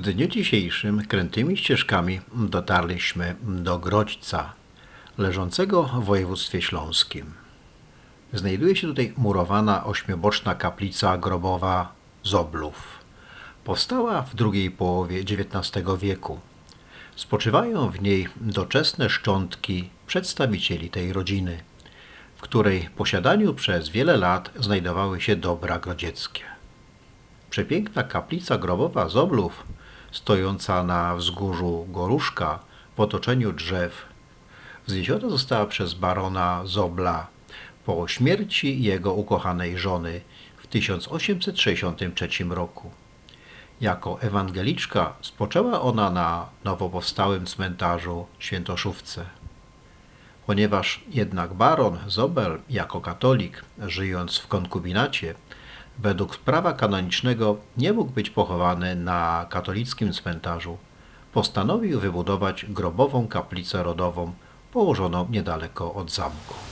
W dniu dzisiejszym krętymi ścieżkami dotarliśmy do Grodźca, leżącego w województwie śląskim. Znajduje się tutaj murowana ośmioboczna kaplica grobowa Zoblów. Powstała w drugiej połowie XIX wieku. Spoczywają w niej doczesne szczątki przedstawicieli tej rodziny, w której posiadaniu przez wiele lat znajdowały się dobra grodzieckie. Przepiękna kaplica grobowa Zoblów, stojąca na wzgórzu Goruszka w otoczeniu drzew, wzniesiona została przez barona Zobla po śmierci jego ukochanej żony w 1863 roku. Jako ewangeliczka spoczęła ona na nowo powstałym cmentarzu Świętoszówce. Ponieważ jednak baron Zobel jako katolik, żyjąc w konkubinacie, według prawa kanonicznego nie mógł być pochowany na katolickim cmentarzu, postanowił wybudować grobową kaplicę rodową położoną niedaleko od zamku.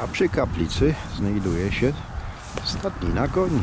A przy kaplicy znajduje się stadnina koni.